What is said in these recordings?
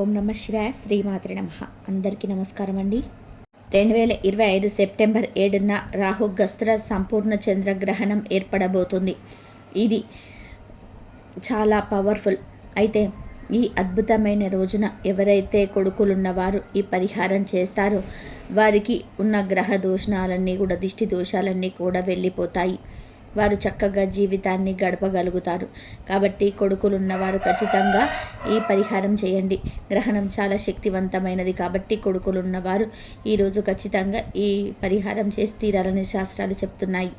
ఓం నమ శివాయ శ్రీమాతృ నమ. అందరికీ నమస్కారం అండి. రెండు వేల ఇరవై ఐదు సెప్టెంబర్ ఏడున రాహు గస్త్ర సంపూర్ణ చంద్రగ్రహణం ఏర్పడబోతుంది. ఇది చాలా పవర్ఫుల్. అయితే ఈ అద్భుతమైన రోజున ఎవరైతే కొడుకులున్నవారు ఈ పరిహారం చేస్తారో వారికి ఉన్న గ్రహ దోషణాలన్నీ కూడా దిష్టి దోషాలన్నీ కూడా వెళ్ళిపోతాయి. వారు చక్కగా జీవితాన్ని గడపగలుగుతారు. కాబట్టి కొడుకులు ఉన్నవారు ఖచ్చితంగా ఈ పరిహారం చేయండి. గ్రహణం చాలా శక్తివంతమైనది కాబట్టి కొడుకులు ఉన్నవారు ఈరోజు ఖచ్చితంగా ఈ పరిహారం చేసి తీరాలని శాస్త్రాలు చెప్తున్నాయి.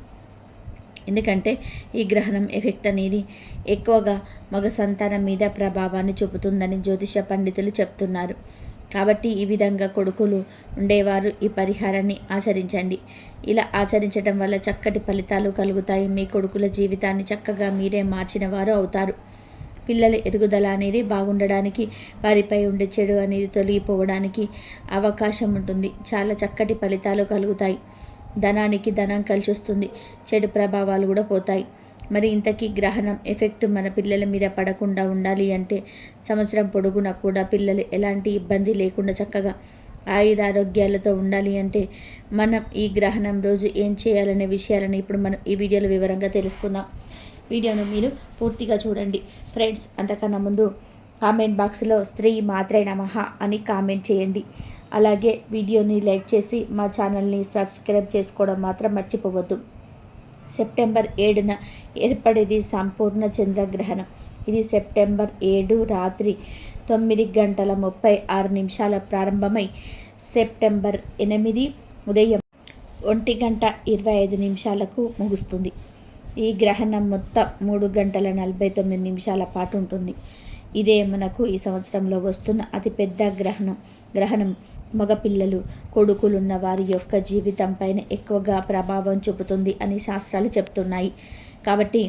ఎందుకంటే ఈ గ్రహణం ఎఫెక్ట్ అనేది ఎక్కువగా మగ సంతానం మీద ప్రభావాన్ని చూపుతుందని జ్యోతిష పండితులు చెప్తున్నారు. కాబట్టి ఈ విధంగా కొడుకులు ఉండేవారు. ఈ పరిహారాన్ని ఆచరించండి. ఇలా ఆచరించడం వల్ల చక్కటి ఫలితాలు కలుగుతాయి. మీ కొడుకుల జీవితాన్ని చక్కగా మీరే మార్చిన వారు అవుతారు. పిల్లల ఎదుగుదల అనేది బాగుండడానికి వారిపై ఉండే చెడు అనేది తొలగిపోవడానికి అవకాశం ఉంటుంది. చాలా చక్కటి ఫలితాలు కలుగుతాయి. ధనానికి ధనం కలిసి వస్తుంది చెడు ప్రభావాలు కూడా పోతాయి. మరి ఇంతకీ గ్రహణం ఎఫెక్ట్ మన పిల్లల మీద పడకుండా ఉండాలి అంటే సంవత్సరం పొడుగునా కూడా పిల్లలు ఎలాంటి ఇబ్బంది లేకుండా చక్కగా ఆయుధ ఆరోగ్యాలతో ఉండాలి అంటే మనం ఈ గ్రహణం రోజు ఏం చేయాలనే విషయాలను ఇప్పుడు మనం ఈ వీడియోలో వివరంగా తెలుసుకుందాం. వీడియోను మీరు పూర్తిగా చూడండి. ఫ్రెండ్స్ అంతకన్నా ముందు కామెంట్ బాక్స్లో స్త్రీ మాత్రే నమః అని కామెంట్ చేయండి. అలాగే వీడియోని లైక్ చేసి మా ఛానల్ని సబ్స్క్రైబ్ చేసుకోవడం మాత్రం మర్చిపోవద్దు. సెప్టెంబర్ ఏడున ఏర్పడేది సంపూర్ణ చంద్రగ్రహణం. ఇది సెప్టెంబర్ ఏడు రాత్రి తొమ్మిది గంటల ముప్పై ఆరు నిమిషాల ప్రారంభమై సెప్టెంబర్ ఎనిమిది ఉదయం ఒంటి గంట ఇరవై ఐదు నిమిషాలకు ముగుస్తుంది. ఈ గ్రహణం మొత్తం మూడు గంటల నలభై తొమ్మిది నిమిషాల పాటు ఉంటుంది. ఇదే మనకు ఈ సంవత్సరంలో వస్తున్న అతిపెద్ద గ్రహణం. గ్రహణం మగపిల్లలు కొడుకులున్న వారి యొక్క జీవితం పైన ఎక్కువగా ప్రభావం చూపుతుంది అని శాస్త్రాలు చెప్తున్నాయి. కాబట్టి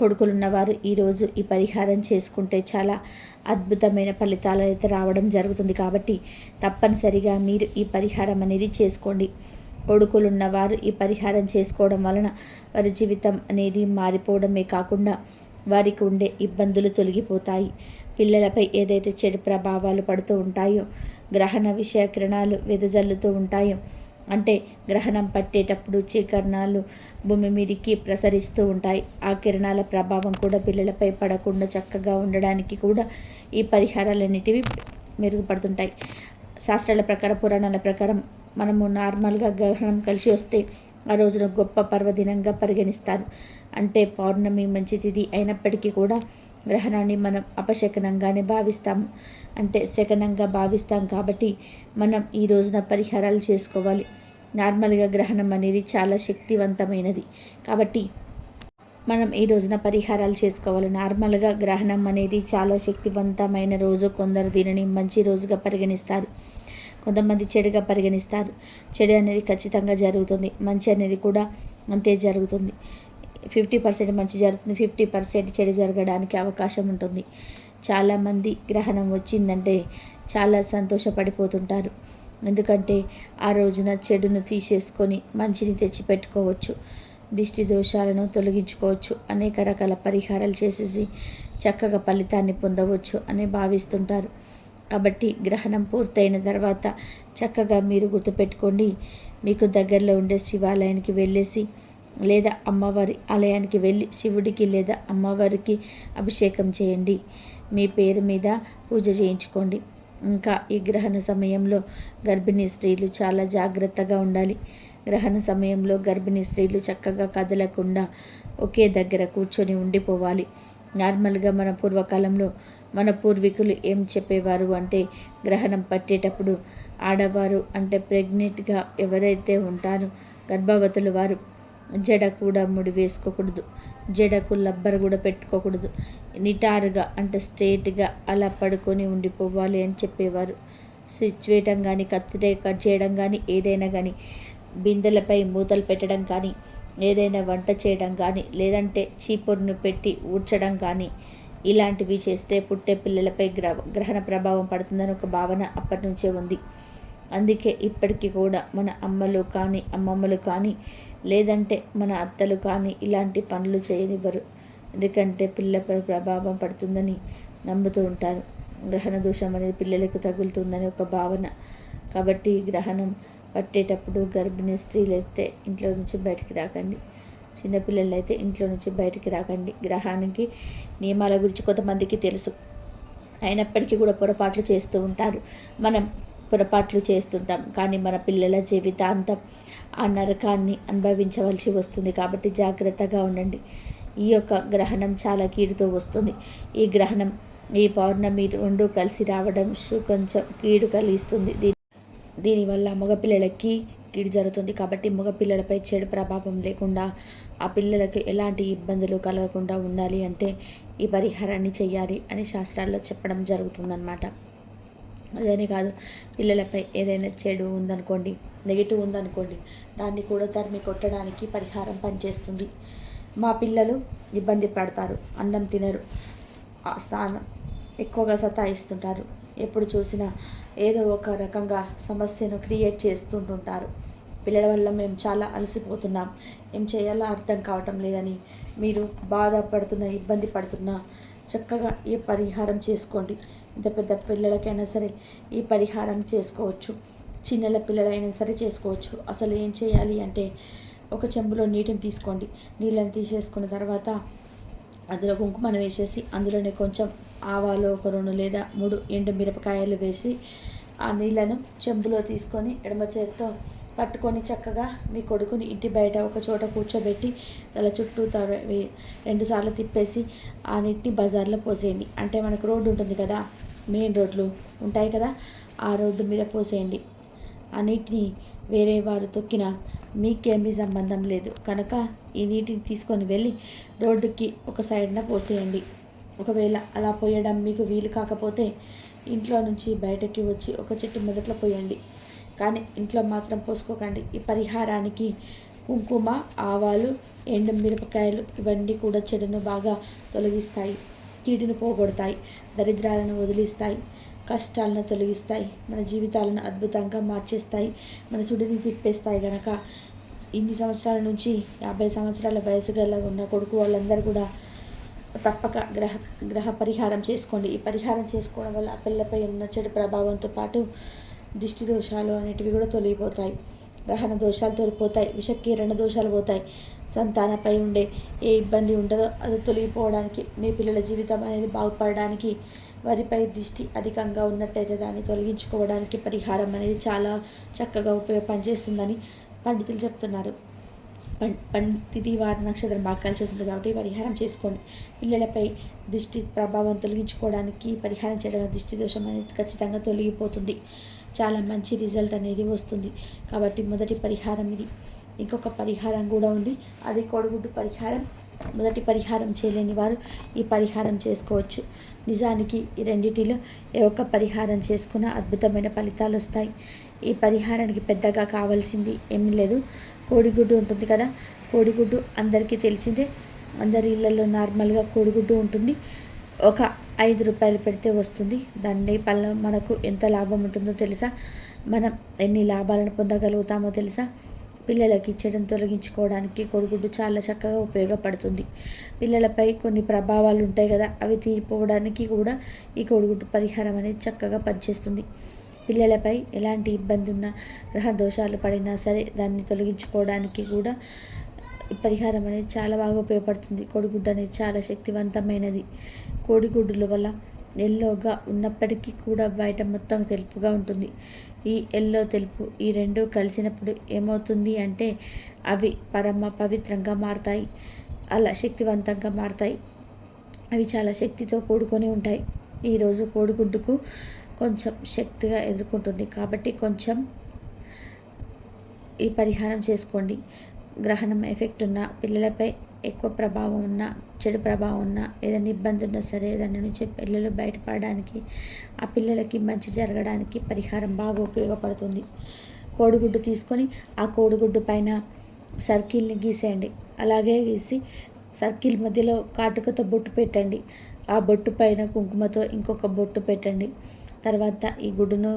కొడుకులున్నవారు ఈరోజు ఈ పరిహారం చేసుకుంటే చాలా అద్భుతమైన ఫలితాలు అయితే రావడం జరుగుతుంది. కాబట్టి తప్పనిసరిగా మీరు ఈ పరిహారం అనేది చేసుకోండి. కొడుకులున్నవారు ఈ పరిహారం చేసుకోవడం వలన వారి జీవితం అనేది మారిపోవడమే కాకుండా వారికి ఉండే ఇబ్బందులు తొలగిపోతాయి. పిల్లలపై ఏదైతే చెడు ప్రభావాలు పడుతూ ఉంటాయో గ్రహణ విషయ కిరణాలు వెదజల్లుతూ ఉంటాయో అంటే గ్రహణం పట్టేటప్పుడు చీకరణాలు భూమి మీదికి ప్రసరిస్తూ ఉంటాయి. ఆ కిరణాల ప్రభావం కూడా పిల్లలపై పడకుండా చక్కగా ఉండడానికి కూడా ఈ పరిహారాలన్నిటివి మెరుగుపడుతుంటాయి. శాస్త్రాల ప్రకారం పురాణాల ప్రకారం మనము నార్మల్గా గ్రహణం కలిసి వస్తే ఆ రోజున గొప్ప పర్వదినంగా పరిగణిస్తారు. అంటే పౌర్ణమి మంచి తిథి అయినప్పటికీ కూడా గ్రహణాన్ని మనం అపశకనంగానే భావిస్తాము అంటే శకనంగా భావిస్తాం కాబట్టి మనం ఈ రోజున పరిహారాలు చేసుకోవాలి. నార్మల్గా గ్రహణం అనేది చాలా శక్తివంతమైనది. కాబట్టి మనం ఈ రోజున పరిహారాలు చేసుకోవాలి. నార్మల్గా గ్రహణం అనేది చాలా శక్తివంతమైన రోజు. కొందరు దీనిని మంచి రోజుగా పరిగణిస్తారు. కొంతమంది చెడుగా పరిగణిస్తారు. చెడు అనేది ఖచ్చితంగా జరుగుతుంది. మంచి అనేది కూడా అంతే జరుగుతుంది. ఫిఫ్టీ పర్సెంట్ మంచి జరుగుతుంది ఫిఫ్టీ పర్సెంట్ చెడు జరగడానికి అవకాశం ఉంటుంది. చాలామంది గ్రహణం వచ్చిందంటే చాలా సంతోషపడిపోతుంటారు. ఎందుకంటే ఆ రోజున చెడును తీసేసుకొని మంచిని తెచ్చిపెట్టుకోవచ్చు దిష్టి దోషాలను తొలగించుకోవచ్చు అనేక రకాల పరిహారాలు చేసేసి చక్కగా ఫలితాన్ని పొందవచ్చు అని భావిస్తుంటారు. కాబట్టి గ్రహణం పూర్తయిన తర్వాత చక్కగా మీరు గుర్తుపెట్టుకోండి మీకు దగ్గరలో ఉండే శివాలయానికి వెళ్ళేసి లేదా అమ్మవారి ఆలయానికి వెళ్ళి శివుడికి లేదా అమ్మవారికి అభిషేకం చేయండి. మీ పేరు మీద పూజ చేయించుకోండి. ఇంకా ఈ గ్రహణ సమయంలో గర్భిణీ స్త్రీలు చాలా జాగ్రత్తగా ఉండాలి. గ్రహణ సమయంలో గర్భిణీ స్త్రీలు చక్కగా కదలకుండా ఒకే దగ్గర కూర్చొని ఉండిపోవాలి. నార్మల్గా మన పూర్వకాలంలో మన పూర్వీకులు ఏం చెప్పేవారు అంటే గ్రహణం పట్టేటప్పుడు ఆడవారు అంటే ప్రెగ్నెంట్గా ఎవరైతే ఉంటారో గర్భవతులు వారు జడ కూడా ముడి వేసుకోకూడదు. జడకు లబ్బర్ కూడా పెట్టుకోకూడదు. నిటారుగా అంటే స్ట్రేట్గా అలా పడుకొని ఉండిపోవాలి అని చెప్పేవారు. స్విచ్ వేయటం కానీ కత్తిరే కట్ చేయడం కానీ ఏదైనా కానీ బిందెలపై మూతలు పెట్టడం కానీ ఏదైనా వంట చేయడం కానీ లేదంటే చీపురును పెట్టి ఊడ్చడం కానీ ఇలాంటివి చేస్తే పుట్టే పిల్లలపై గ్రహ గ్రహణ ప్రభావం పడుతుందని ఒక భావన అప్పటి నుంచే ఉంది. అందుకే ఇప్పటికీ కూడా మన అమ్మలు కానీ అమ్మమ్మలు కానీ లేదంటే మన అత్తలు కానీ ఇలాంటి పనులు చేయనివ్వరు. ఎందుకంటే పిల్లపై ప్రభావం పడుతుందని నమ్ముతూ ఉంటారు. గ్రహణ దోషం అనేది పిల్లలకు తగులుతుందని ఒక భావన. కాబట్టి గ్రహణం పట్టేటప్పుడు గర్భిణీ స్త్రీలు అయితే ఇంట్లో నుంచి బయటికి రాకండి. చిన్నపిల్లలు అయితే ఇంట్లో నుంచి బయటికి రాకండి. గ్రహానికి నియమాల గురించి కొంతమందికి తెలుసు. అయినప్పటికీ కూడా పొరపాట్లు చేస్తూ ఉంటారు. మనం పొరపాట్లు చేస్తుంటాం. కానీ మన పిల్లల జీవితాంతం ఆ నరకాన్ని అనుభవించవలసి వస్తుంది. కాబట్టి జాగ్రత్తగా ఉండండి. ఈ యొక్క గ్రహణం చాలా కీడుతో వస్తుంది. ఈ గ్రహణం ఈ పౌర్ణమి రెండు కలిసి రావడం కొంచెం కీడు కలిగిస్తుంది. దీని దీనివల్ల మగపిల్లలకి కీడు జరుగుతుంది. కాబట్టి మగపిల్లలపై చెడు ప్రభావం లేకుండా ఆ పిల్లలకు ఎలాంటి ఇబ్బందులు కలగకుండా ఉండాలి అంటే ఈ పరిహారాన్ని చేయాలి అని శాస్త్రాల్లో చెప్పడం జరుగుతుందన్నమాట. అదేనే కాదు పిల్లలపై ఏదైనా చెడు ఉందనుకోండి నెగిటివ్ ఉందనుకోండి దాన్ని కూడా తరిమి కొట్టడానికి పరిహారం పనిచేస్తుంది. మా పిల్లలు ఇబ్బంది పడతారు అన్నం తినరు స్థానం ఎక్కువగా సతాయిస్తుంటారు. ఎప్పుడు చూసినా ఏదో ఒక రకంగా సమస్యను క్రియేట్ చేస్తుంటుంటారు. పిల్లల వల్ల మేము చాలా అలసిపోతున్నాం ఏం చేయాలో అర్థం కావటం లేదని మీరు బాధపడుతున్న ఇబ్బంది పడుతున్నా చక్కగా ఈ పరిహారం చేసుకోండి. ఇంత పెద్ద పిల్లలకైనా సరే ఈ పరిహారం చేసుకోవచ్చు. చిన్నల పిల్లలైనా సరే చేసుకోవచ్చు. అసలు ఏం చేయాలి అంటే ఒక చెంబులో నీటిని తీసుకోండి. నీళ్ళని తీసేసుకున్న తర్వాత అందులో కుంకుమను వేసేసి అందులోనే కొంచెం ఆవాలు ఒక రెండు లేదా మూడు ఎండు మిరపకాయలు వేసి ఆ నీళ్ళను చెంబులో తీసుకొని ఎడమ చేతితో పట్టుకొని చక్కగా మీ కొడుకుని ఇంటి బయట ఒక చోట కూర్చోబెట్టి తల చుట్టూ రెండుసార్లు తిప్పేసి ఆ నీటిని బజార్లో పోసేయండి. అంటే మనకు రోడ్డు ఉంటుంది కదా మెయిన్ రోడ్లు ఉంటాయి కదా ఆ రోడ్డు మీద పోసేయండి. ఆ నీటిని వేరే వారు తొక్కినా మీకేమీ సంబంధం లేదు. కనుక ఈ నీటిని తీసుకొని వెళ్ళి రోడ్డుకి ఒక సైడ్న పోసేయండి. ఒకవేళ అలా పోయడం మీకు వీలు కాకపోతే ఇంట్లో నుంచి బయటకి వచ్చి ఒక చెట్టు మొదట్లో పోయండి. కానీ ఇంట్లో మాత్రం పోసుకోకండి. ఈ పరిహారానికి కుంకుమ ఆవాలు ఎండు మిరపకాయలు ఇవన్నీ కూడా చెడును బాగా తొలగిస్తాయి. కీడును పోగొడతాయి. దరిద్రాలను వదిలిస్తాయి. కష్టాలను తొలగిస్తాయి. మన జీవితాలను అద్భుతంగా మార్చేస్తాయి. మన చుడిని తిప్పేస్తాయి కనుక ఇన్ని సంవత్సరాల నుంచి యాభై సంవత్సరాల వయసు గల ఉన్న కొడుకు వాళ్ళందరూ కూడా తప్పక గ్రహ గ్రహ పరిహారం చేసుకోండి. ఈ పరిహారం చేసుకోవడం వల్ల పిల్లపై ఉన్న చెడు ప్రభావంతో పాటు దిష్టి దోషాలు అనేటివి కూడా తొలగిపోతాయి. గ్రహణ దోషాలు తొలిపోతాయి విషకీరణ దోషాలు పోతాయి. సంతానపై ఉండే ఏ ఇబ్బంది ఉండదో అది తొలగిపోవడానికి మీ పిల్లల జీవితం అనేది బాగుపడడానికి వారిపై దృష్టి అధికంగా ఉన్నట్టయితే దాన్ని తొలగించుకోవడానికి పరిహారం అనేది చాలా చక్కగా ఉపయోగ పనిచేస్తుందని పండితులు చెప్తున్నారు. పండితి వారి నక్షత్రం బాకాలు చేస్తుంది కాబట్టి పరిహారం చేసుకోండి. పిల్లలపై దృష్టి ప్రభావం తొలగించుకోవడానికి పరిహారం చేయడం దృష్టి దోషం అనేది ఖచ్చితంగా తొలగిపోతుంది. చాలా మంచి రిజల్ట్ అనేది వస్తుంది. కాబట్టి మొదటి పరిహారం ఇది. ఇంకొక పరిహారం కూడా ఉంది. అది కొడుగుడ్డు పరిహారం. మొదటి పరిహారం చేయలేని వారు ఈ పరిహారం చేసుకోవచ్చు. నిజానికి ఈ రెండింటిలో ఏ ఒక్క పరిహారం చేసుకున్న అద్భుతమైన ఫలితాలు వస్తాయి. ఈ పరిహారానికి పెద్దగా కావాల్సింది ఏమీ లేదు. కోడిగుడ్డు ఉంటుంది కదా కోడిగుడ్డు అందరికీ తెలిసిందే. అందరి ఇళ్ళల్లో నార్మల్గా కోడిగుడ్డు ఉంటుంది. ఒక ఐదు రూపాయలు పెడితే వస్తుంది. దాన్ని పళ్ళ మనకు ఎంత లాభం ఉంటుందో తెలుసా? మనం ఎన్ని లాభాలను పొందగలుగుతామో తెలుసా? పిల్లలకి చెడును తొలగించుకోవడానికి కొడుగుడ్డు చాలా చక్కగా ఉపయోగపడుతుంది. పిల్లలపై కొన్ని ప్రభావాలు ఉంటాయి కదా అవి తీరిపోవడానికి కూడా ఈ కొడుగుడ్డు పరిహారం అనేది చక్కగా పనిచేస్తుంది. పిల్లలపై ఎలాంటి ఇబ్బంది ఉన్నా గ్రహ దోషాలు పడినా సరే దాన్ని తొలగించుకోవడానికి కూడా పరిహారం అనేది చాలా బాగా ఉపయోగపడుతుంది. కోడిగుడ్డు అనేది చాలా శక్తివంతమైనది. కోడిగుడ్డుల వల్ల ఎల్లోగా ఉన్నప్పటికీ కూడా బయట మొత్తం తెలుపుగా ఉంటుంది. ఈ ఎల్లో తెలుపు ఈ రెండు కలిసినప్పుడు ఏమవుతుంది అంటే అవి పరమ పవిత్రంగా మారుతాయి. అలా శక్తివంతంగా మారుతాయి. అవి చాలా శక్తితో కూడుకొని ఉంటాయి. ఈరోజు కోడిగుడ్డుకు కొంచెం శక్తిగా ఎదుర్కొంటుంది. కాబట్టి కొంచెం ఈ పరిహారం చేసుకోండి. గ్రహణం ఎఫెక్ట్ ఉన్న పిల్లలపై ఎక్కువ ప్రభావం ఉన్న చెడు ప్రభావం ఉన్న ఏదైనా ఇబ్బంది ఉన్నా సరే దాని నుంచి పిల్లలు బయటపడడానికి ఆ పిల్లలకి మంచి జరగడానికి పరిహారం బాగా ఉపయోగపడుతుంది. కోడిగుడ్డు తీసుకొని ఆ కోడిగుడ్డు పైన సర్కిల్ని గీసేయండి. అలాగే గీసి సర్కిల్ మధ్యలో కాటుకతో బొట్టు పెట్టండి. ఆ బొట్టు పైన కుంకుమతో ఇంకొక బొట్టు పెట్టండి. తర్వాత ఈ గుడ్డును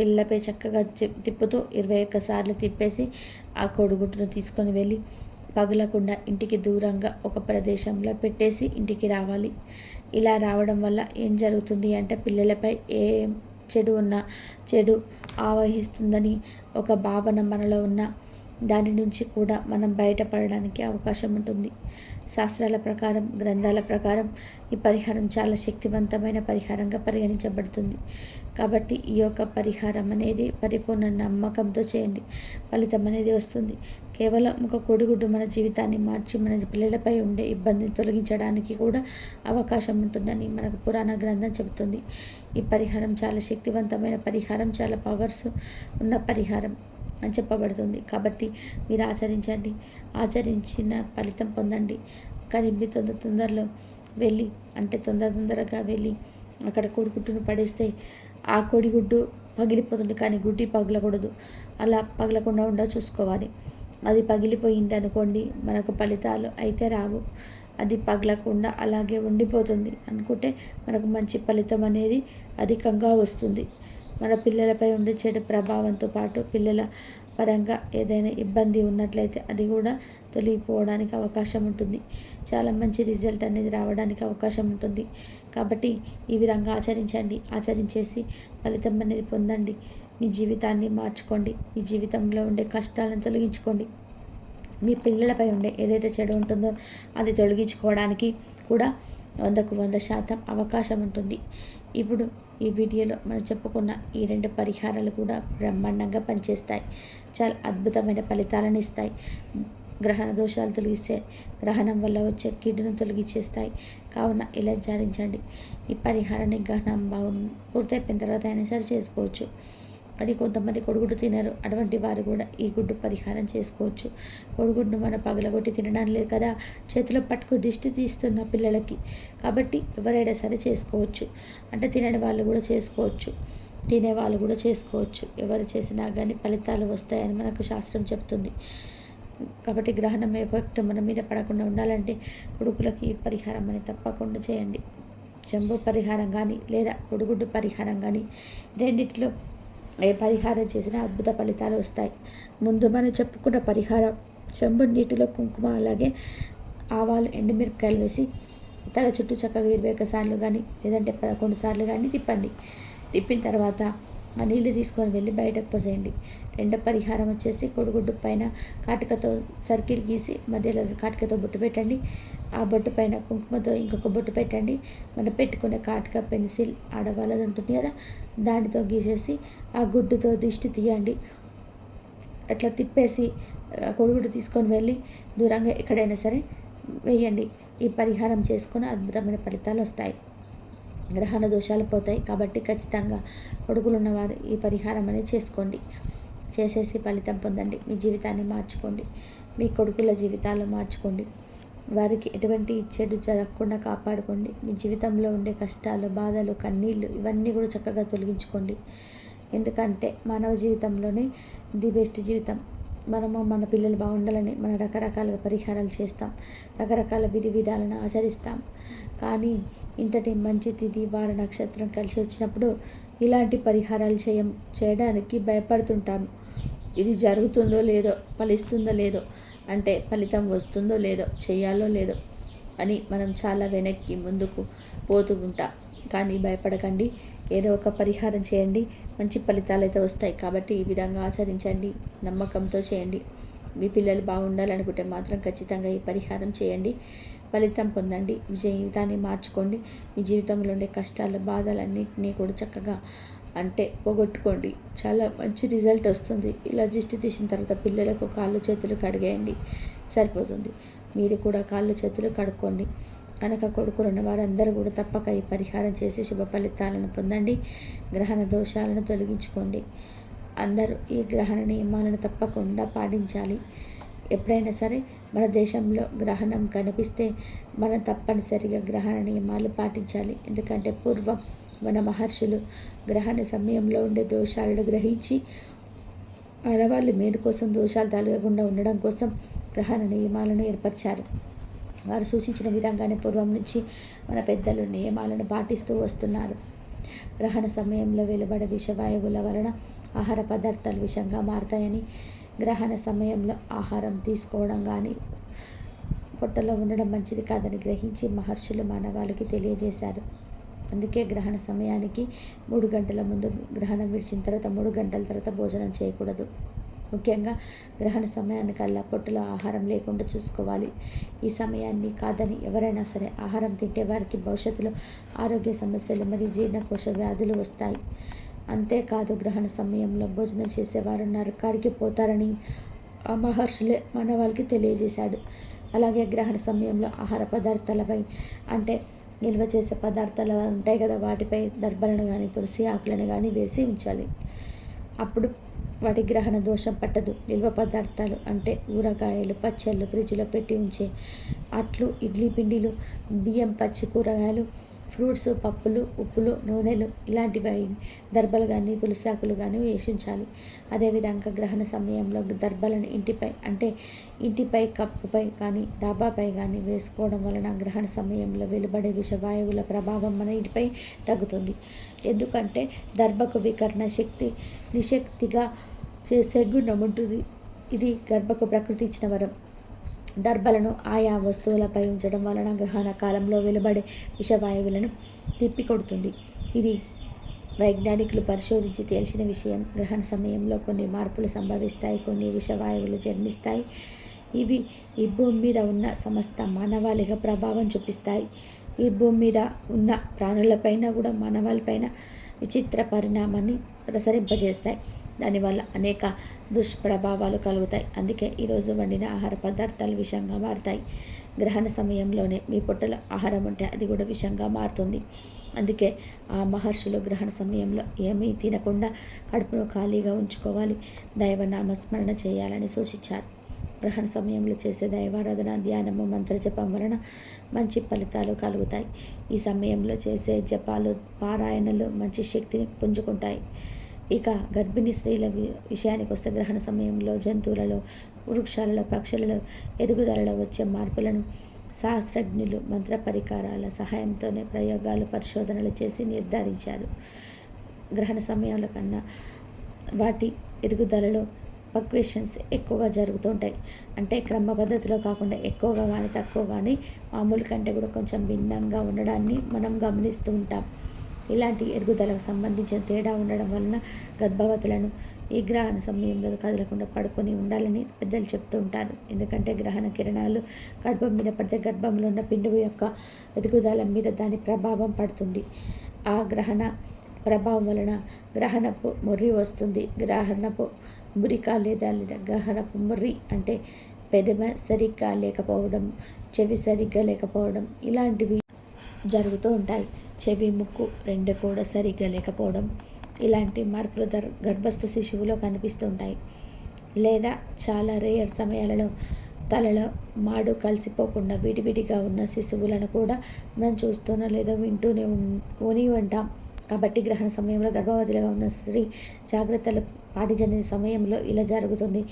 పిల్లపై చక్కగా తిప్పుతూ ఇరవై ఒక్కసార్లు తిప్పేసి ఆ కోడిగుడ్డును తీసుకొని వెళ్ళి పగలకుండా ఇంటికి దూరంగా ఒక ప్రదేశంలో పెట్టేసి ఇంటికి రావాలి. ఇలా రావడం వల్ల ఏం జరుగుతుంది అంటే పిల్లలపై ఏ చెడు ఉన్న చెడు ఆవహిస్తుందని ఒక భావన మనలో ఉన్న దాని నుంచి కూడా మనం బయటపడడానికి అవకాశం ఉంటుంది. శాస్త్రాల ప్రకారం గ్రంథాల ప్రకారం ఈ పరిహారం చాలా శక్తివంతమైన పరిహారంగా పరిగణించబడుతుంది. కాబట్టి ఈ యొక్క పరిహారం అనేది పరిపూర్ణ నమ్మకంతో చేయండి. ఫలితం అనేది వస్తుంది. కేవలం ఒక కొడుగుడ్డు మన జీవితాన్ని మార్చి మన పిల్లలపై ఉండే ఇబ్బందిని తొలగించడానికి కూడా అవకాశం ఉంటుందని మనకు పురాణ గ్రంథం చెబుతుంది. ఈ పరిహారం చాలా శక్తివంతమైన పరిహారం చాలా పవర్స్ ఉన్న పరిహారం. అని చెప్పబడుతుంది. కాబట్టి మీరు ఆచరించండి. ఆచరించిన ఫలితం పొందండి. కానీ మీ తొందర తొందరలో వెళ్ళి అంటే తొందర తొందరగా వెళ్ళి అక్కడ కోడిగుడ్డును పడేస్తే ఆ కోడిగుడ్డు పగిలిపోతుంది. కానీ గుడ్డి పగలకూడదు. అలా పగలకుండా ఉండ చూసుకోవాలి. అది పగిలిపోయింది అనుకోండి మనకు ఫలితాలు అయితే రావు. అది పగలకుండా అలాగే ఉండిపోతుంది. అనుకుంటే మనకు మంచి ఫలితం అనేది అధికంగా వస్తుంది. మన పిల్లలపై ఉండే చెడు ప్రభావంతో పాటు పిల్లల పరంగా ఏదైనా ఇబ్బంది ఉన్నట్లయితే అది కూడా తొలగిపోవడానికి అవకాశం ఉంటుంది. చాలా మంచి రిజల్ట్ అనేది రావడానికి అవకాశం ఉంటుంది. కాబట్టి ఈ విధంగా ఆచరించండి. ఆచరించేసి ఫలితం అనేది పొందండి. మీ జీవితాన్ని మార్చుకోండి. మీ జీవితంలో ఉండే కష్టాలను తొలగించుకోండి. మీ పిల్లలపై ఉండే ఏదైతే చెడు ఉంటుందో అది తొలగించుకోవడానికి కూడా వందకు వంద శాతం అవకాశం ఉంటుంది. ఇప్పుడు ఈ వీడియోలో మనం చెప్పుకున్న ఈ రెండు పరిహారాలు కూడా బ్రహ్మాండంగా పనిచేస్తాయి. చాలా అద్భుతమైన ఫలితాలను ఇస్తాయి. గ్రహణ దోషాలు తొలగిస్తే గ్రహణం వల్ల వచ్చే కిడ్ను తొలగించేస్తాయి కావున ఇలా జారించండి. ఈ పరిహారాన్ని గ్రహణం బాగు పూర్తయిపోయిన తర్వాత అయినా సరే చేసుకోవచ్చు. కానీ కొంతమంది కొడుగుడ్డు తినరు. అటువంటి వారు కూడా ఈ గుడ్డు పరిహారం చేసుకోవచ్చు. కొడుగుడ్డును మన పగలగొట్టి తినడం లేదు కదా. చేతిలో పట్టుకు దిష్టి తీస్తున్న పిల్లలకి. కాబట్టి ఎవరైనా సరే చేసుకోవచ్చు. అంటే తినని వాళ్ళు కూడా చేసుకోవచ్చు. తినే వాళ్ళు కూడా చేసుకోవచ్చు. ఎవరు చేసినా కానీ ఫలితాలు వస్తాయని మనకు శాస్త్రం చెప్తుంది. కాబట్టి గ్రహణం ఎఫెక్ట్ మన మీద పడకుండా ఉండాలంటే కొడుకులకి ఈ పరిహారం అని తప్పకుండా చేయండి. జంబు పరిహారం కానీ లేదా కొడుగుడ్డు పరిహారం కానీ రెండిట్లో ఏ పరిహారం చేసినా అద్భుత ఫలితాలు వస్తాయి. ముందు మనం చెప్పుకున్న పరిహారం చెంబు నీటిలో కుంకుమ అలాగే ఆవాలు ఎండుమిరపకాయలు వేసి తల చుట్టూ చక్కగా ఇరవై ఒక్క సార్లు కానీ లేదంటే పదకొండు సార్లు కానీ తిప్పండి. తిప్పిన తర్వాత ఆ నీళ్ళు తీసుకొని వెళ్ళి బయటకు పోసేయండి. రెండో పరిహారం వచ్చేసి కొడుగుడ్డు పైన కాటికతో సర్కిల్ గీసి మధ్యలో కాటికతో బొట్టు పెట్టండి. ఆ బొట్టు పైన కుంకుమతో ఇంకొక బొట్టు పెట్టండి. మనం పెట్టుకునే కాటిక పెన్సిల్ ఆడవాళ్ళది ఉంటుంది కదా దానితో గీసేసి ఆ గుడ్డుతో దిష్టి తీయండి. అట్లా తిప్పేసి కొడుగుడు తీసుకొని వెళ్ళి దూరంగా ఎక్కడైనా సరే వేయండి. ఈ పరిహారం చేసుకుని అద్భుతమైన ఫలితాలు వస్తాయి. గ్రహణ దోషాలు పోతాయి. కాబట్టి ఖచ్చితంగా కొడుకులు ఉన్నవారు ఈ పరిహారం అనేది చేసుకోండి. చేసేసి ఫలితం పొందండి. మీ జీవితాన్ని మార్చుకోండి. మీ కొడుకుల జీవితాలు మార్చుకోండి. వారికి ఎటువంటి చెడు జరగకుండా కాపాడుకోండి. మీ జీవితంలో ఉండే కష్టాలు బాధలు కన్నీళ్ళు ఇవన్నీ కూడా చక్కగా తొలగించుకోండి. ఎందుకంటే మానవ జీవితంలోనే ది బెస్ట్ జీవితం. మనము మన పిల్లలు బాగుండాలని మన రకరకాలుగా పరిహారాలు చేస్తాం. రకరకాల విధి విధాలను ఆచరిస్తాం. కానీ ఇంతటి మంచి తిథి వార నక్షత్రం కలిసి వచ్చినప్పుడు ఇలాంటి పరిహారాలు చేయం చేయడానికి భయపడుతుంటాం. ఇది జరుగుతుందో లేదో ఫలిస్తుందో లేదో అంటే ఫలితం వస్తుందో లేదో చేయాలో లేదో అని మనం చాలా వెనక్కి ముందుకు పోతూ ఉంటాం. కానీ భయపడకండి. ఏదో ఒక పరిహారం చేయండి. మంచి ఫలితాలు అయితే వస్తాయి. కాబట్టి ఈ విధంగా ఆచరించండి. నమ్మకంతో చేయండి. మీ పిల్లలు బాగుండాలనుకుంటే మాత్రం ఖచ్చితంగా ఈ పరిహారం చేయండి. ఫలితం పొందండి. మీ జీవితాన్ని మార్చుకోండి. మీ జీవితంలో ఉండే కష్టాలు బాధలన్నింటినీ కూడా చక్కగా అంటే పోగొట్టుకోండి. చాలా మంచి రిజల్ట్ వస్తుంది. ఇలా దిష్టి తీసిన తర్వాత పిల్లలకు కాళ్ళు చేతులు కడిగేయండి. సరిపోతుంది. మీరు కూడా కాళ్ళు చేతులు కడుక్కోండి. కనుక కొడుకులున్న వారందరూ కూడా తప్పక ఈ పరిహారం చేసి శుభ ఫలితాలను పొందండి. గ్రహణ దోషాలను తొలగించుకోండి. అందరూ ఈ గ్రహణ నియమాలను తప్పకుండా పాటించాలి. ఎప్పుడైనా సరే మన దేశంలో గ్రహణం కనిపిస్తే మనం తప్పనిసరిగా గ్రహణ నియమాలు పాటించాలి. ఎందుకంటే పూర్వం మన మహర్షులు గ్రహణ సమయంలో ఉండే దోషాలను గ్రహించి ఆడవాళ్ళు మేలు కోసం దోషాలు తలగకుండా ఉండడం కోసం గ్రహణ నియమాలను ఏర్పరిచారు. వారు సూచించిన విధంగానే పూర్వం నుంచి మన పెద్దలు నియమాలను పాటిస్తూ వస్తున్నారు. గ్రహణ సమయంలో వెలువడే విషవాయువుల వలన ఆహార పదార్థాలు విషంగా మారతాయని గ్రహణ సమయంలో ఆహారం తీసుకోవడం కానీ పొట్టలో ఉండడం మంచిది కాదని గ్రహించి మహర్షులు మానవాళికి తెలియజేశారు. అందుకే గ్రహణ సమయానికి మూడు గంటల ముందు గ్రహణం విడిచిన తర్వాత మూడు గంటల తర్వాత భోజనం చేయకూడదు. ముఖ్యంగా గ్రహణ సమయానికల్లా పొట్టులో ఆహారం లేకుండా చూసుకోవాలి. ఈ సమయాన్ని కాదని ఎవరైనా సరే ఆహారం తింటే వారికి భవిష్యత్తులో ఆరోగ్య సమస్యలు మరియు జీర్ణకోశ వ్యాధులు వస్తాయి. అంతేకాదు గ్రహణ సమయంలో భోజనం చేసేవారు నరకాడికి పోతారని ఆ మహర్షులే మానవాళికి తెలియజేశాడు. అలాగే గ్రహణ సమయంలో ఆహార పదార్థాలపై అంటే నిల్వ చేసే పదార్థాలు ఉంటాయి కదా వాటిపై దర్భలను కానీ తులసి ఆకులను కానీ వేసి ఉంచాలి. అప్పుడు వాటి గ్రహణ దోషం పట్టదు. నిల్వ పదార్థాలు అంటే ఊరగాయలు పచ్చళ్ళు ఫ్రిడ్జ్లో పెట్టి ఉంచే అట్లు ఇడ్లీ పిండిలు బియ్యం పచ్చి కూరగాయలు ఫ్రూట్స్ పప్పులు ఉప్పులు నూనెలు ఇలాంటివి దర్బలు కానీ తులసాకులు కానీ వేషించాలి అదేవిధంగా గ్రహణ సమయంలో దర్బలను ఇంటిపై అంటే ఇంటిపై కప్పుపై కానీ డాబాపై కానీ వేసుకోవడం వలన గ్రహణ సమయంలో వెలువడే విషవాయువుల ప్రభావం మన ఇంటిపై తగ్గుతుంది. ఎందుకంటే దర్భకు వికరణ శక్తి నిశక్తిగా చేసే గుణం ఉంటుంది. ఇది గర్భకు ప్రకృతి ఇచ్చిన వరం. దర్భలను ఆయా వస్తువులపై ఉంచడం వలన గ్రహణ కాలంలో వెలువడే విషవాయువులను తిప్పికొడుతుంది. ఇది వైజ్ఞానికులు పరిశోధించి తేల్చిన విషయం. గ్రహణ సమయంలో కొన్ని మార్పులు సంభవిస్తాయి కొన్ని విషవాయువులు జన్మిస్తాయి. ఇవి ఈ భూమి మీద ఉన్న సమస్త మానవాళిగా ప్రభావం చూపిస్తాయి. ఈ భూమి మీద ఉన్న ప్రాణులపైన కూడా మానవాళిపైన విచిత్ర పరిణామాన్ని ప్రసరింపజేస్తాయి. దానివల్ల అనేక దుష్ప్రభావాలు కలుగుతాయి. అందుకే ఈరోజు వండిన ఆహార పదార్థాలు విషంగా మారుతాయి. గ్రహణ సమయంలోనే మీ పొట్టలో ఆహారం ఉంటే అది కూడా విషంగా మారుతుంది. అందుకే ఆ మహర్షులు గ్రహణ సమయంలో ఏమీ తినకుండా కడుపును ఖాళీగా ఉంచుకోవాలి. దైవనామస్మరణ చేయాలని సూచించారు. గ్రహణ సమయంలో చేసే దైవారాధన ధ్యానము మంత్రజపం వలన మంచి ఫలితాలు కలుగుతాయి. ఈ సమయంలో చేసే జపాలు పారాయణలు మంచి శక్తిని పుంజుకుంటాయి. ఇక గర్భిణీ స్త్రీల విషయానికి వస్తే గ్రహణ సమయంలో జంతువులలో వృక్షాలలో పక్షులలో ఎదుగుదలలో వచ్చే మార్పులను శాస్త్రజ్ఞులు మంత్ర పరికారాల సహాయంతోనే ప్రయోగాలు పరిశోధనలు చేసి నిర్ధారించారు. గ్రహణ సమయంలో కన్నా వాటి ఎదుగుదలలో పక్వేషన్స్ ఎక్కువగా జరుగుతుంటాయి. అంటే క్రమ పద్ధతిలో కాకుండా ఎక్కువగా కానీ తక్కువ కానీ మామూలు కంటే కూడా కొంచెం భిన్నంగా ఉండడాన్ని మనం గమనిస్తూ ఉంటాం. ఇలాంటి ఎదుగుదలకు సంబంధించిన తేడా ఉండడం వలన గర్భవతులను ఈ గ్రహణ సమయంలో కదలకుండా పడుకొని ఉండాలని పెద్దలు చెప్తూ ఉంటారు. ఎందుకంటే గ్రహణ కిరణాలు గర్భం మీద పడితే గర్భంలో ఉన్న పిండువు యొక్క ఎదుగుదల మీద దాని ప్రభావం పడుతుంది. ఆ గ్రహణ ప్రభావం వలన గ్రహణపు మొర్రి వస్తుంది. గ్రహణపు మురిక లేదా లేదా గ్రహణపు మొర్రి అంటే పెదమ సరిగ్గా లేకపోవడం చెవి సరిగ్గా లేకపోవడం ఇలాంటివి జరుగుతూ ఉంటాయి. చెవి ముక్కు రెండు కూడా సరిగ్గా లేకపోవడం ఇలాంటి మార్పులు దర్ గర్భస్థ శిశువులో కనిపిస్తుంటాయి. లేదా చాలా రేయర్ సమయాలలో తలలో మాడు కలిసిపోకుండా విడివిడిగా ఉన్న శిశువులను కూడా మనం చూస్తూనే లేదా వింటూనే ఉని ఉంటాం. కాబట్టి గ్రహణ సమయంలో గర్భవతిగా ఉన్న స్త్రీ జాగ్రత్తలు పాటించని సమయంలో ఇలా జరుగుతుంది.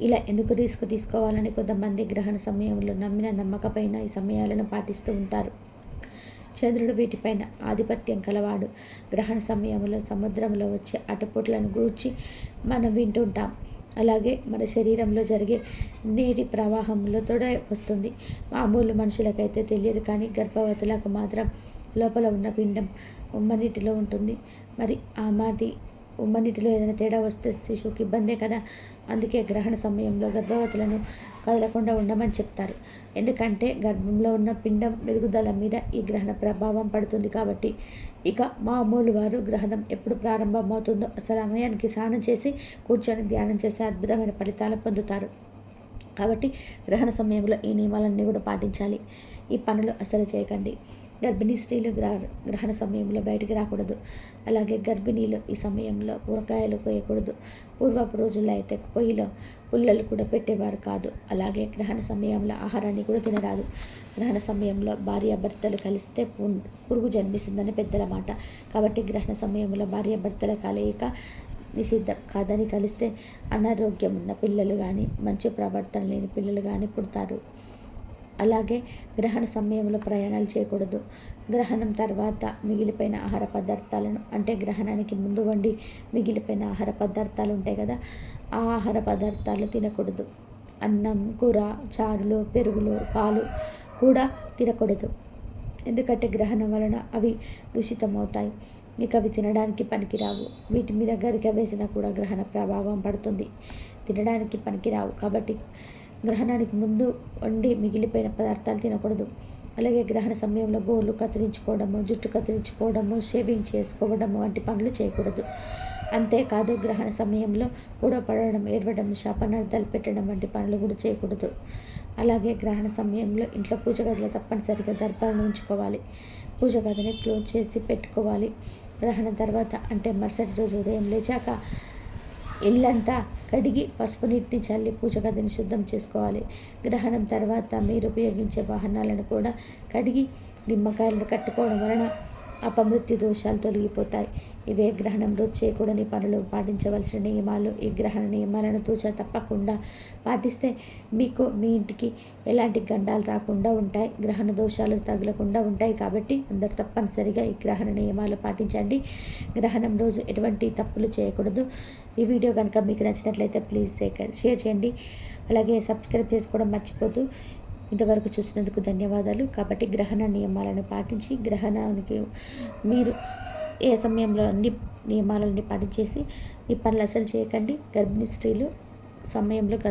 ఇలా ఎందుకు రిస్క్ తీసుకోవాలని కొంతమంది గ్రహణ సమయంలో నమ్మిన నమ్మకపైన ఈ సమయాలను పాటిస్తూ ఉంటారు. చంద్రుడు వీటిపైన ఆధిపత్యం కలవాడు. గ్రహణ సమయంలో సముద్రంలో వచ్చే అటుపుట్లను గురించి మనం వింటుంటాం. అలాగే మన శరీరంలో జరిగే నీటి ప్రవాహంలో తొడ వస్తుంది. మామూలు మనుషులకైతే తెలియదు కానీ గర్భవతులకు మాత్రం లోపల ఉన్న పిండం ఉమ్మనీటిలో ఉంటుంది. మరి ఆ మాటి ఉమ్మనిటిలో ఏదైనా తేడా వస్తే శిశువుకి ఇబ్బందే కదా? అందుకే గ్రహణ సమయంలో గర్భవతులను కదలకుండా ఉండమని చెప్తారు. ఎందుకంటే గర్భంలో ఉన్న పిండం మెరుగుదల మీద ఈ గ్రహణ ప్రభావం పడుతుంది కాబట్టి. ఇక మామూలు వారు గ్రహణం ఎప్పుడు ప్రారంభమవుతుందో సమయానికి స్నానం చేసి కూర్చొని ధ్యానం చేసే అద్భుతమైన ఫలితాలు పొందుతారు. కాబట్టి గ్రహణ సమయంలో ఈ నియమాలన్నీ కూడా పాటించాలి. ఈ పనులు అసలు చేయకండి. గర్భిణీ స్త్రీలు గ్రహ గ్రహణ సమయంలో బయటికి రాకూడదు. అలాగే గర్భిణీలు ఈ సమయంలో కూరగాయలు కోయకూడదు. పూర్వపు రోజుల్లో అయితే పొయ్యిలో పుల్లలు కూడా పెట్టేవారు కాదు. అలాగే గ్రహణ సమయంలో ఆహారాన్ని కూడా తినరాదు. గ్రహణ సమయంలో భార్యాభర్తలు కలిస్తే పురుగు జన్మిస్తుందని పెద్దల మాట. కాబట్టి గ్రహణ సమయంలో భార్యాభర్తల కలయిక నిషిద్ధం కాదని కలిస్తే అనారోగ్యం ఉన్న పిల్లలు కానీ మంచి ప్రవర్తన లేని పిల్లలు కానీ పుడతారు. అలాగే గ్రహణ సమయంలో ప్రయాణాలు చేయకూడదు. గ్రహణం తర్వాత మిగిలిపోయిన ఆహార పదార్థాలను అంటే గ్రహణానికి ముందు వండి మిగిలిపోయిన ఆహార పదార్థాలు ఉంటాయి కదా ఆ ఆహార పదార్థాలు తినకూడదు. అన్నం కూర చారులు పెరుగులు పాలు కూడా తినకూడదు. ఎందుకంటే గ్రహణం వలన అవి దూషితమవుతాయి. ఇక అవి తినడానికి పనికిరావు. వీటి మీద గరిక వేసినా కూడా గ్రహణ ప్రభావం పడుతుంది. తినడానికి పనికిరావు. కాబట్టి గ్రహణానికి ముందు వండి మిగిలిపోయిన పదార్థాలు తినకూడదు. అలాగే గ్రహణ సమయంలో గోళ్ళు కత్తిరించుకోవడము జుట్టు కత్తిరించుకోవడము షేవింగ్ చేసుకోవడము వంటి పనులు చేయకూడదు. అంతేకాదు గ్రహణ సమయంలో కూడా పడడం ఏడవడం శాపనార్థాలు పెట్టడం వంటి పనులు కూడా చేయకూడదు. అలాగే గ్రహణ సమయంలో ఇంట్లో పూజ గదిలో తప్పనిసరిగా దర్భాలను ఉంచుకోవాలి. పూజ గదిని క్లోజ్ చేసి పెట్టుకోవాలి. గ్రహణం తర్వాత అంటే మరుసటి రోజు ఉదయం లేచాక ఇల్లంతా కడిగి పసుపు నీటిని చల్లి పూజ గదిని శుద్ధం చేసుకోవాలి. గ్రహణం తర్వాత మీరు ఉపయోగించే వాహనాలను కూడా కడిగి నిమ్మకాయలను కట్టుకోవడం వలన అపమృత్యు దోషాలు తొలగిపోతాయి. ఇవే గ్రహణంలో చేయకూడని పనులు పాటించవలసిన నియమాలు. ఈ గ్రహణ నియమాలను తూచ తప్పకుండా పాటిస్తే మీకు మీ ఇంటికి ఎలాంటి గండాలు రాకుండా ఉంటాయి గ్రహణ దోషాలు తగలకుండా ఉంటాయి కాబట్టి అందరు తప్పనిసరిగా ఈ గ్రహణ నియమాలు పాటించండి. గ్రహణం రోజు ఎటువంటి తప్పులు చేయకూడదు. ఈ వీడియో కనుక మీకు నచ్చినట్లయితే ప్లీజ్ షేర్ చేయండి. అలాగే సబ్స్క్రైబ్ చేసుకోవడం మర్చిపోతూ ఇంతవరకు చూసినందుకు ధన్యవాదాలు. కాబట్టి గ్రహణ నియమాలను పాటించి గ్రహణానికి మీరు ఏ సమయంలో అన్ని నియమాలన్నీ పాటించేసి ఈ పనులు అసలు చేయకండి. గర్భిణీ స్త్రీలు సమయంలో గర్